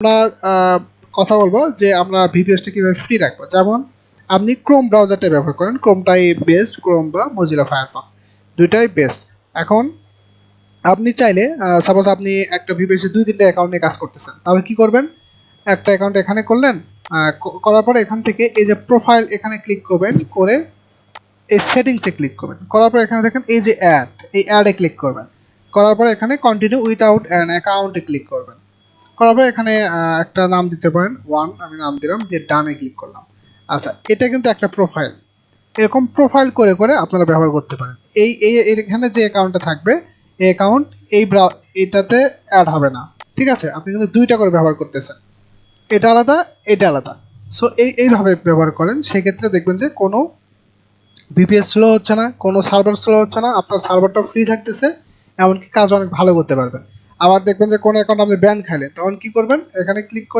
আমরা কথা বলব যে আমরা ভিপিএসটা কীভাবে ফ্রি রাখব। যেমন, আপনি ক্রোম ব্রাউজারটা ব্যবহার করেন ক্রোমটাই বেস্ট ক্রোম বা মজিলা ফায়ারফক্স দুইটাই বেস্ট এখন, আপনি চাইলে সাপোজ আপনি একটা ভিপিএসে দুই তিনটা অ্যাকাউন্ট কাজ করতেছেন, তাহলে কি করবেন? একটা অ্যাকাউন্ট এখানে করলেন করার পরে এখান থেকে এই যে প্রোফাইল এখানে ক্লিক করবেন, করে এই সেটিংসে ক্লিক করবেন। করার পর এখানে দেখেন এই যে অ্যাড এই অ্যাডে ক্লিক করবেন। করার পর এখানে কন্টিনিউ উইথাউট অ্যান অ্যাকাউন্টে ক্লিক করবেন। পর এখানে একটা নাম দিতে পারেন ওয়ান আমি নাম দিলাম, যে ডানে ক্লিক করলাম। আচ্ছা এটা কিন্তু একটা প্রোফাইল এরকম প্রোফাইল করে করে আপনারা ব্যবহার করতে পারেন। এই এখানে যে অ্যাকাউন্টটা থাকবে, এই অ্যাকাউন্ট এই এটাতে অ্যাড হবে না। ঠিক আছে? আপনি কিন্তু দুইটা করে ব্যবহার করতেছেন। এটা আলাদা এটা আলাদা। সো এই, এইভাবে ব্যবহার করেন। সেক্ষেত্রে দেখবেন যে কোনো বিপিএস স্লো হচ্ছে না, কোনো সার্ভার স্লো হচ্ছে না, আপনার সার্ভারটা ফ্রি থাকতেছে, এমনকি কাজ অনেক ভালো করতে পারবেন। আবার দেখবেন যে কোন অ্যাকাউন্ট আপনি ব্যান খাইলেন তখন কি করবেন? এখানে ক্লিক করে